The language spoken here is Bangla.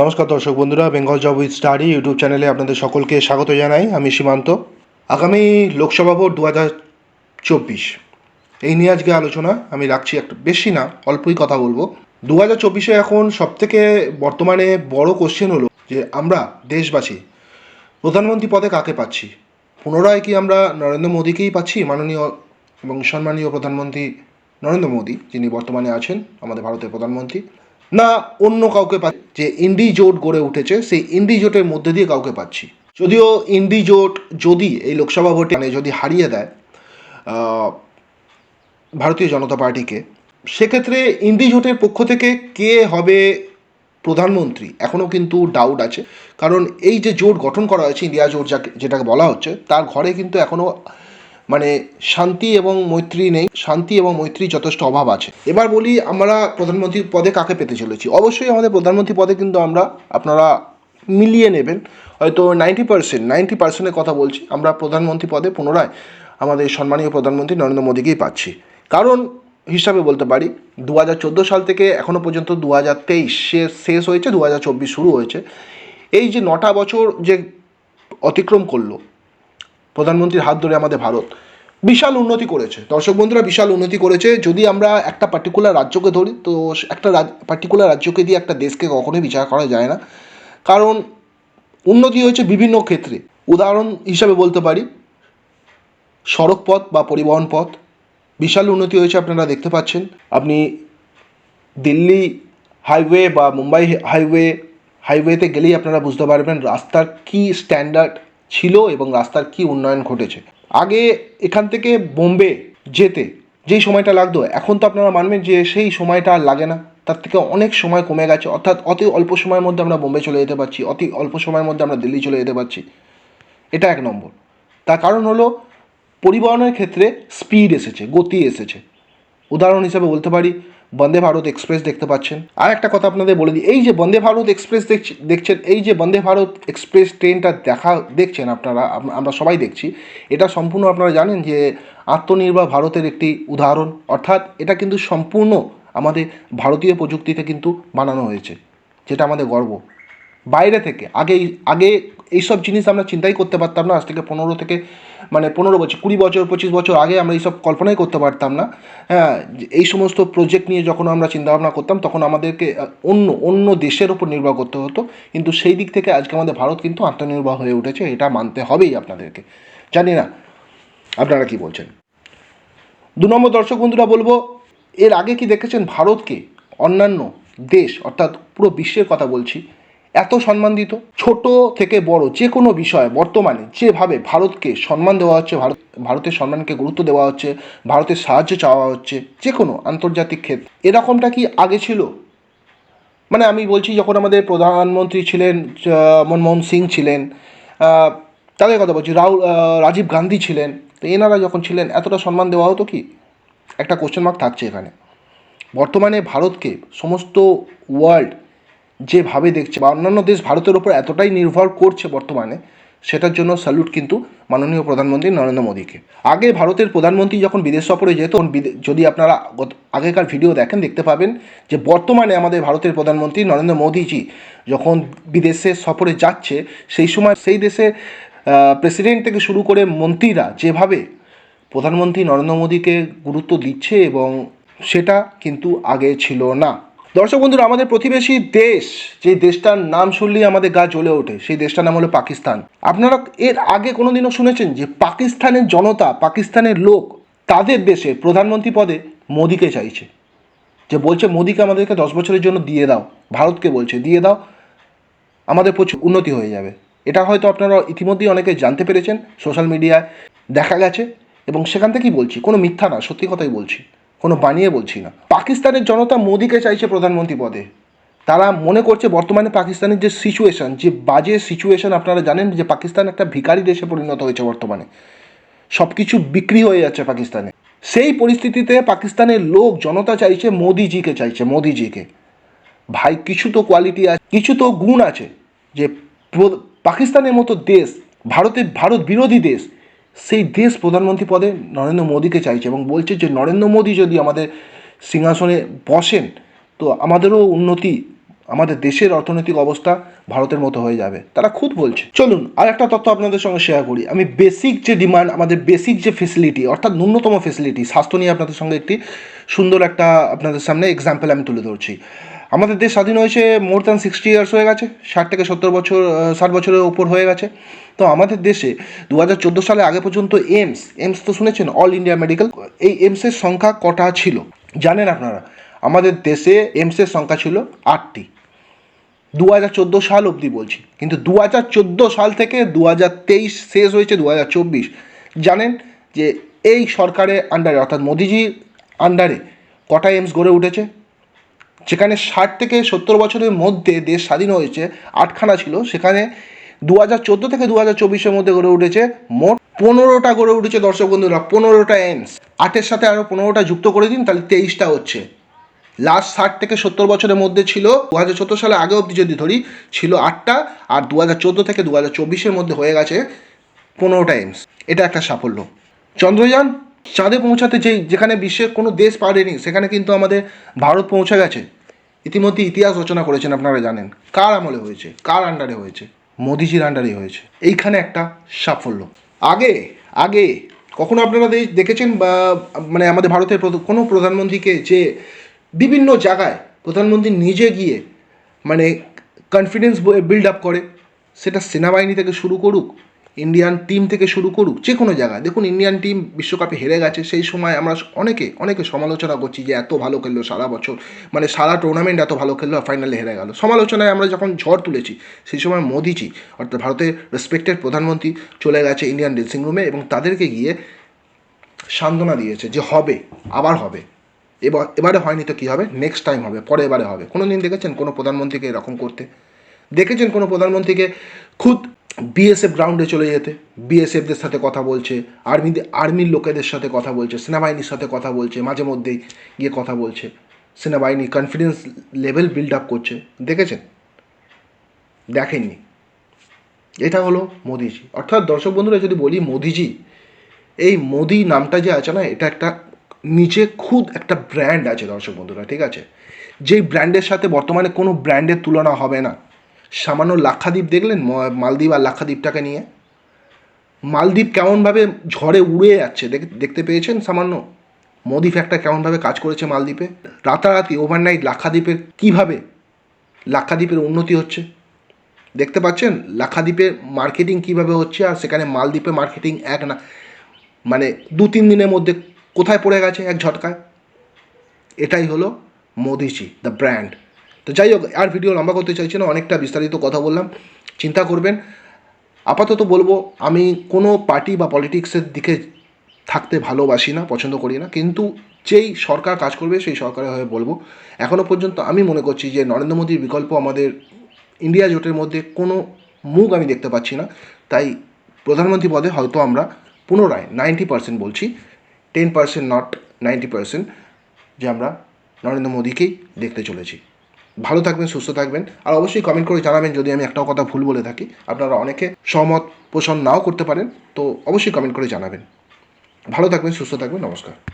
নমস্কার দর্শক বন্ধুরা Bengal job with study YouTube চ্যানেলে আপনাদের সকলকে স্বাগত জানাই। আমি সীমান্ত। আগামী লোকসভা ভোট দু হাজার চব্বিশ। এই নিয়ে আজকে আলোচনা আমি রাখছি একটু বেশি না, অল্পই কথা বলব। দু হাজার চব্বিশে এখন সবথেকে বর্তমানে বড় কোশ্চেন হলো যে, আমরা দেশবাসী প্রধানমন্ত্রী পদে কাকে পাচ্ছি? পুনরায় কি আমরা নরেন্দ্র মোদীকেই পাচ্ছি? মাননীয় এবং সম্মানীয় প্রধানমন্ত্রী নরেন্দ্র মোদী, যিনি বর্তমানে আছেন, আমাদের ভারতের প্রধানমন্ত্রী। না, অন্য কাউকে পাচ্ছি। যে ইন্ডি জোট গড়ে উঠেছে, সেই ইন্ডি জোটের মধ্যে দিয়ে কাউকে পাচ্ছি। যদিও ইন্ডি জোট যদি এই লোকসভা ভোটে মানে যদি হারিয়ে দেয় ভারতীয় জনতা পার্টিকে, সেক্ষেত্রে ইন্ডি জোটের পক্ষ থেকে কে হবে প্রধানমন্ত্রী? এখনও কিন্তু ডাউট আছে। কারণ এই যে জোট গঠন করা হয়েছে, ইন্ডিয়া জোট যাকে, যেটাকে বলা হচ্ছে, তার ঘরে কিন্তু এখনও মানে শান্তি এবং মৈত্রী নেই, শান্তি এবং মৈত্রী যথেষ্ট অভাব আছে। এবার বলি আমরা প্রধানমন্ত্রী পদে কাকে পেতে চলেছি? অবশ্যই আমাদের প্রধানমন্ত্রী পদে কিন্তু আমরা আপনারা মিলিয়ে নেবেন। হয়তো নাইনটি পার্সেন্ট, নাইনটি পার্সেন্টের কথা বলছি, আমরা প্রধানমন্ত্রী পদে পুনরায় আমাদের সম্মানীয় প্রধানমন্ত্রী নরেন্দ্র মোদীকেই পাচ্ছি। কারণ হিসাবে বলতে পারি দু হাজার চোদ্দ সাল থেকে এখনও পর্যন্ত দু হাজার তেইশ শেষ হয়েছে দু হাজার চব্বিশ শুরু হয়েছে। এই যে নটা বছর যে অতিক্রম করল প্রধানমন্ত্রীর হাত ধরে আমাদের ভারত বিশাল উন্নতি করেছে। দর্শক বন্ধুরা, বিশাল উন্নতি করেছে। যদি আমরা একটা পার্টিকুলার রাজ্যকে ধরি, তো একটা পার্টিকুলার রাজ্যকে দিয়ে একটা দেশকে কখনোই বিচার করা যায় না। কারণ উন্নতি হয়েছে বিভিন্ন ক্ষেত্রে। উদাহরণ হিসাবে বলতে পারি, সড়ক পথ বা পরিবহন পথ। বিশাল উন্নতি হয়েছে, আপনারা দেখতে পাচ্ছেন। আপনি দিল্লি হাইওয়ে বা মুম্বাই হাইওয়ে হাইওয়েতে গেলেই আপনারা বুঝতে পারবেন রাস্তার কি স্ট্যান্ডার্ড ছিল এবং রাস্তার কি উন্নয়ন ঘটেছে। আগে এখান থেকে বোম্বে যেতে যেই সময়টা লাগতো, এখন তো আপনারা মানবেন যে সেই সময়টা আর লাগে না। তার থেকে অনেক সময় কমে গেছে। অর্থাৎ অতি অল্প সময়ের মধ্যে আমরা বোম্বে চলে যেতে পারছি, অতি অল্প সময়ের মধ্যে আমরা দিল্লি চলে যেতে পারছি। এটা এক নম্বর। তার কারণ হলো, পরিবহনের ক্ষেত্রে স্পিড এসেছে, গতি এসেছে। উদাহরণ হিসেবে বলতে পারি, বন্দে ভারত এক্সপ্রেস দেখতে পাচ্ছেন। আর একটা কথা আপনাদের বলে দিই, এই যে বন্দে ভারত এক্সপ্রেস দেখছি, দেখছেন, এই যে বন্দে ভারত এক্সপ্রেস ট্রেনটা দেখা, দেখছেন আপনারা আমরা সবাই দেখছি, এটা সম্পূর্ণ আপনারা জানেন যে আত্মনির্ভর ভারতের একটি উদাহরণ। অর্থাৎ এটা কিন্তু সম্পূর্ণ আমাদের ভারতীয় প্রযুক্তিতে কিন্তু বানানো হয়েছে, যেটা আমাদের গর্ব। বাইরে থেকে, আগে আগে এইসব জিনিস আমরা চিন্তাই করতে পারতাম না। আজ থেকে পনেরো থেকে মানে পনেরো বছর, কুড়ি বছর, পঁচিশ বছর আগে আমরা এইসব কল্পনাই করতে পারতাম না। হ্যাঁ এই সমস্ত প্রজেক্ট নিয়ে যখন আমরা চিন্তাভাবনা করতাম, তখন আমাদেরকে অন্য অন্য দেশের উপর নির্ভর করতে হতো। কিন্তু সেই দিক থেকে আজকে আমাদের ভারত কিন্তু আত্মনির্ভর হয়ে উঠেছে, এটা মানতে হবেই আপনাদেরকে। জানি না, আপনারা কি বলছেন? দু নম্বর দর্শক বন্ধুরা, বলব, এর আগে কি দেখেছেন ভারতকে অন্যান্য দেশ, অর্থাৎ পুরো বিশ্বের কথা বলছি এত সম্মান দিত ছোট থেকে বড় যে কোনো বিষয় বর্তমানে যেভাবে ভারতকে সম্মান দেওয়া হচ্ছে, ভারত, ভারতের সম্মানকে গুরুত্ব দেওয়া হচ্ছে, ভারতের সাহায্য চাওয়া হচ্ছে, যে কোনো আন্তর্জাতিক ক্ষেত্রে, এরকমটা কি আগে ছিল? মানে আমি বলছি, যখন আমাদের প্রধানমন্ত্রী ছিলেন মনমোহন সিং ছিলেন তাদের কথা বলছি, রাহুল রাজীব গান্ধী ছিলেন, তো এনারা যখন ছিলেন, এতটা সম্মান দেওয়া হতো কি? একটা কোশ্চেন মার্ক থাকছে এখানে। বর্তমানে ভারতকে সমস্ত ওয়ার্ল্ড যেভাবে দেখছে বা অন্যান্য দেশ ভারতের ওপর এতটাই নির্ভর করছে বর্তমানে, সেটার জন্য স্যালুট কিন্তু মাননীয় প্রধানমন্ত্রী নরেন্দ্র মোদীকে। আগে ভারতের প্রধানমন্ত্রী যখন বিদেশ সফরে যেত যদি আপনারা আগেকার ভিডিও দেখেন, দেখতে পাবেন যে বর্তমানে আমাদের ভারতের প্রধানমন্ত্রী নরেন্দ্র মোদীজি যখন বিদেশে সফরে যাচ্ছে, সেই সময় সেই দেশে প্রেসিডেন্ট থেকে শুরু করে মন্ত্রীরা যেভাবে প্রধানমন্ত্রী নরেন্দ্র মোদীকে গুরুত্ব দিচ্ছে এবং সেটা কিন্তু আগে ছিল না। দর্শক বন্ধুরা, আমাদের প্রতিবেশী দেশ, যে দেশটার নাম শুনলেই আমাদের গা জ্বলে ওঠে, সেই দেশটার নাম হলো পাকিস্তান। আপনারা এর আগে কোনোদিনও শুনেছেন যে পাকিস্তানের জনতা, পাকিস্তানের লোক তাদের দেশে প্রধানমন্ত্রী পদে মোদীকে চাইছে? যে বলছে, মোদীকে আমাদেরকে দশ বছরের জন্য দিয়ে দাও, ভারতকে বলছে, দিয়ে দাও, আমাদের প্রচুর উন্নতি হয়ে যাবে। এটা হয়তো আপনারা ইতিমধ্যেই অনেকে জানতে পেরেছেন, সোশ্যাল মিডিয়ায় দেখা গেছে এবং সেখান থেকেই বলছি, কোনো মিথ্যা না, সত্যি কথাই বলছি। কোনো বানিয়ে বলছি না। পাকিস্তানের জনতা মোদীকে চাইছে প্রধানমন্ত্রী পদে। তারা মনে করছে বর্তমানে পাকিস্তানের যে সিচুয়েশন যে বাজে সিচুয়েশন আপনারা জানেন, যে পাকিস্তান একটা ভিখারি দেশে পরিণত হয়েছে বর্তমানে। সব কিছু বিক্রি হয়ে যাচ্ছে পাকিস্তানে। সেই পরিস্থিতিতে পাকিস্তানের লোক, জনতা চাইছে মোদিজিকে চাইছে, মোদিজিকে। ভাই, কিছু তো কোয়ালিটি আছে, কিছু তো গুণ আছে। যে পাকিস্তানের মতো দেশ, ভারতের ভারত বিরোধী দেশ সেই দেশ প্রধানমন্ত্রী পদে নরেন্দ্র মোদীকে চাইছে এবং বলছে যে, নরেন্দ্র মোদী যদি আমাদের সিংহাসনে বসেন, তো আমাদেরও উন্নতি, আমাদের দেশের অর্থনৈতিক অবস্থা ভারতের মতো হয়ে যাবে। তারা খুদ বলছে। চলুন আর একটা তথ্য আপনাদের সঙ্গে শেয়ার করি। আমি বেসিক যে ডিমান্ড আমাদের বেসিক যে ফেসিলিটি অর্থাৎ ন্যূনতম ফেসিলিটি স্বাস্থ্য নিয়ে আপনাদের সঙ্গে একটি সুন্দর একটা আপনাদের সামনে এক্সাম্পল আমি তুলে ধরছি। আমাদের দেশ স্বাধীন হয়েছে মোর দ্যান সিক্সটি ইয়ার্স হয়ে গেছে, ষাট থেকে সত্তর বছর ষাট বছরের ওপর হয়ে গেছে। তো আমাদের দেশে দু হাজার চোদ্দ সালে আগে পর্যন্ত এইমস এমস তো শুনেছেন অল ইন্ডিয়া মেডিকেল এই এমসের সংখ্যা কটা ছিল? জানেন আপনারা, আমাদের দেশে এমসের সংখ্যা ছিল আটটি। দু হাজার চোদ্দ সাল অবধি বলছি, কিন্তু দু হাজার চোদ্দ সাল থেকে দু হাজার তেইশ শেষ হয়েছে দু হাজার চব্বিশ। জানেন যে এই সরকারের আন্ডারে অর্থাৎ মোদিজির আন্ডারে কটা এমস গড়ে উঠেছে? যেখানে ষাট থেকে সত্তর বছরের মধ্যে দেশ স্বাধীন হয়েছে, আটখানা ছিল। সেখানে দু হাজার চোদ্দ থেকে দু হাজার চব্বিশের মধ্যে গড়ে উঠেছে মোট পনেরোটা গড়ে উঠেছে দর্শক বন্ধুরা, পনেরোটা এমস আটের সাথে আরও পনেরোটা যুক্ত করে দিন, তাহলে তেইশটা হচ্ছে। লাস্ট ষাট থেকে সত্তর বছরের মধ্যে ছিল দু হাজার চোদ্দ সালে আগে অবধি যদি ধরি, ছিল আটটা, আর দু হাজার চোদ্দ থেকে দু হাজার চব্বিশের মধ্যে হয়ে গেছে পনেরোটা এমস এটা একটা সাফল্য। চন্দ্রযান চাঁদে পৌঁছাতে যেই, যেখানে বিশ্বের কোনো দেশ পারেনি সেখানে কিন্তু আমাদের ভারত পৌঁছে গেছে। ইতিমধ্যে ইতিহাস রচনা করেছেন আপনারা জানেন। কার আমলে হয়েছে? কার আন্ডারে হয়েছে? মোদিজির আন্ডারে হয়েছে। এইখানে একটা সাফল্য। আগে আগে কখনো আপনারা দেখেছেন বা মানে আমাদের ভারতের কোনো প্রধানমন্ত্রীকে যে বিভিন্ন জায়গায় প্রধানমন্ত্রী নিজে গিয়ে মানে কনফিডেন্স বিল্ড আপ করে, সেটা সেনাবাহিনী থেকে শুরু করুক ইন্ডিয়ান টিম থেকে শুরু করুক যে কোনো জায়গায়। দেখুন ইন্ডিয়ান টিম বিশ্বকাপে হেরে গেছে। সেই সময় আমরা অনেকে অনেকে সমালোচনা করছি যে এত ভালো খেললো সারা বছর। মানে সারা টুর্নামেন্ট এত ভালো খেললো আর ফাইনালে হেরে গেল। সমালোচনায় আমরা যখন ঝড় তুলেছি, সেই সময় মোদিজি, অর্থাৎ ভারতের রেসপেক্টেড প্রধানমন্ত্রী, চলে গেছে ইন্ডিয়ান ড্রেসিং রুমে এবং তাদেরকে গিয়ে সান্ত্বনা দিয়েছে যে হবে, আবার হবে। এবার, এবারে হয়নি তো কী হবে? নেক্সট টাইম হবে পরে এবারে হবে। কোনো দিন দেখেছেন কোনো প্রধানমন্ত্রীকে এরকম করতে? দেখেছেন কোনো প্রধানমন্ত্রীকে খুদ বিএসএফ গ্রাউন্ডে চলে যেতে বিএসএফদের সাথে কথা বলছে আর্মি আর্মির লোকেদের সাথে কথা বলছে, সেনাবাহিনীর সাথে কথা বলছে, মাঝে মধ্যেই গিয়ে কথা বলছে। সেনাবাহিনী কনফিডেন্স লেভেল বিল্ড আপ করছে। দেখেছেন? দেখেননি। এটা হলো মোদিজি। অর্থাৎ দর্শক বন্ধুরা, যদি বলি মোদিজি, এই মোদি নামটা যে আছে না, এটা একটা নিচে খুদ একটা ব্র্যান্ড আছে দর্শক বন্ধুরা, ঠিক আছে? যেই ব্র্যান্ডের সাথে বর্তমানে কোনো ব্র্যান্ডের তুলনা হবে না। সামান্য লাক্ষাদ্বীপ দেখলেন? মালদ্বীপ আর লাক্ষাদ্বীপটাকে নিয়ে। মালদ্বীপ কেমনভাবে ঝড়ে উড়ে যাচ্ছে দেখ- দেখতে পেয়েছেন সামান্য? মোদি ফ্যাক্টর কেমনভাবে কাজ করেছে মালদ্বীপে? রাতারাতি ওভারনাইট লাক্ষাদ্বীপের কীভাবে লাক্ষাদ্বীপের উন্নতি হচ্ছে? দেখতে পাচ্ছেন? লাক্ষাদ্বীপে মার্কেটিং কীভাবে হচ্ছে আর সেখানে মালদ্বীপে মার্কেটিং এক না মানে দু, তিন দিনের মধ্যে কোথায় পড়ে গেছে এক ঝটকায়? এটাই হলো মোদিজি দ্য ব্র্যান্ড তো যাই হোক, আর ভিডিও লম্বা করতে চাইছি না, অনেকটা বিস্তারিত কথা বললাম। চিন্তা করবেন, আপাতত বলব, আমি কোনো পার্টি বা পলিটিক্সের দিকে থাকতে ভালোবাসি না, পছন্দ করি না, কিন্তু যেই সরকার কাজ করবে, সেই সরকারের হয়ে বলব। এখনও পর্যন্ত আমি মনে করছি যে, নরেন্দ্র মোদীর বিকল্প আমাদের ইন্ডিয়া জোটের মধ্যে কোনো মুখ আমি দেখতে পাচ্ছি না। তাই প্রধানমন্ত্রী পদে হয়তো আমরা পুনরায় নাইনটি পার্সেন্ট বলছি ten percent not ninety percent যে আমরা নরেন্দ্র মোদীকেই দেখতে চলেছি। ভালো থাকবেন, সুস্থ থাকবেন। আর অবশ্যই কমেন্ট করে জানাবেন যদি আমি একটাও কথা ভুল বলে থাকি। আপনারা অনেকে সহমত পোষণ নাও করতে পারেন, তো অবশ্যই কমেন্ট করে জানাবেন। ভালো থাকবেন, সুস্থ থাকবেন, নমস্কার।